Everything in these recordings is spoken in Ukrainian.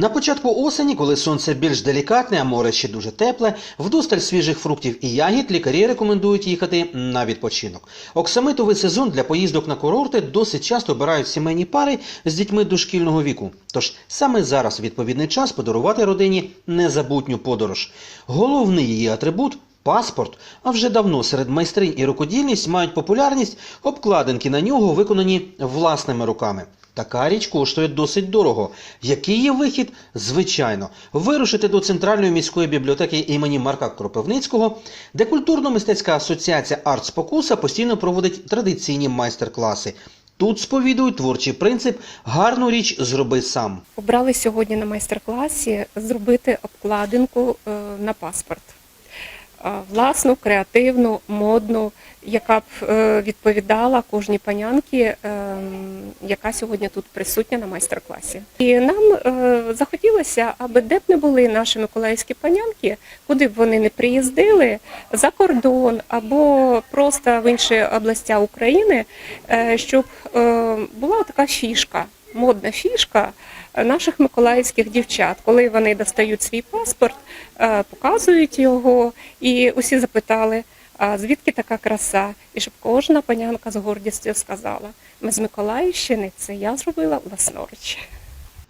На початку осені, коли сонце більш делікатне, а море ще дуже тепле, вдосталь свіжих фруктів і ягід лікарі рекомендують їхати на відпочинок. Оксамитовий сезон для поїздок на курорти досить часто обирають сімейні пари з дітьми дошкільного віку. Тож саме зараз відповідний час подарувати родині незабутню подорож. Головний її атрибут Паспорт, а вже давно серед майстринь і рукодільність мають популярність обкладинки на нього, виконані власними руками. Така річ коштує досить дорого. Який є вихід? Звичайно, вирушити до Центральної міської бібліотеки імені Марка Кропивницького, де культурно-мистецька асоціація Арт Спокуса постійно проводить традиційні майстер-класи. Тут сповідують творчий принцип гарну річ зроби сам. Обрали сьогодні на майстер-класі зробити обкладинку е, на паспорт. Власну, креативну, модну, яка б е, відповідала кожній панянці, е, яка сьогодні тут присутня на майстер-класі. І нам е, захотілося, аби де б не були наші миколаївські панянки, куди б вони не приїздили за кордон або просто в інші області України, е, щоб була така фішка, модна фішка наших миколаївських дівчат, коли вони достають свій паспорт, е, показують його, і усі запитали, звідки така краса? І щоб кожна панянка з гордістю сказала: ми з Миколаївщини, це я зробила власноруч.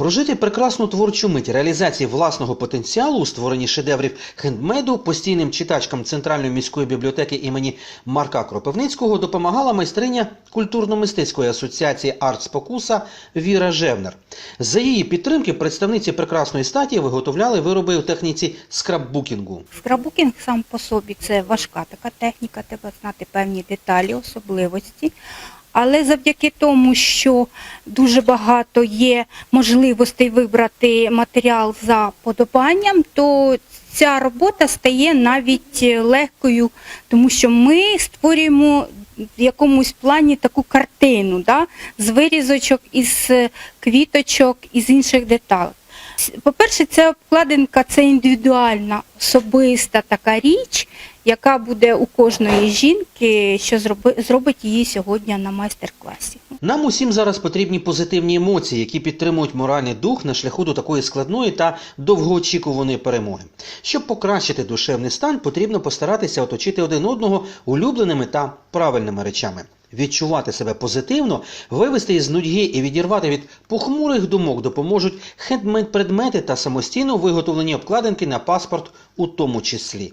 Прожити прекрасну творчу мить реалізації власного потенціалу у створенні шедеврів хендмейду постійним читачкам Центральної міської бібліотеки імені Марка Кропивницького допомагала майстриня культурно-мистецької асоціації Арт Спокуса Віра Жевнер. За її підтримки представниці прекрасної статі виготовляли вироби у техніці скраббукінгу. Скраббукінг сам по собі це важка така техніка, треба знати певні деталі, особливості. Але завдяки тому, що дуже багато є можливостей вибрати матеріал за подобанням, то ця робота стає навіть легкою, тому що ми створюємо в якомусь плані таку картину да, з вирізочок, із е, квіточок, із інших деталей. По-перше, ця обкладинка це індивідуальна, особиста така річ, яка буде у кожної жінки, що зроби- зробить її сьогодні на майстер-класі. Нам усім зараз потрібні позитивні емоції, які підтримують моральний дух на шляху до такої складної та довгоочікуваної перемоги. Щоб покращити душевний стан, потрібно постаратися оточити один одного улюбленими та правильними речами. Відчувати себе позитивно, вивести із нудьги і відірвати від похмурих думок допоможуть хендмейд-предмети та самостійно виготовлені обкладинки на паспорт у тому числі.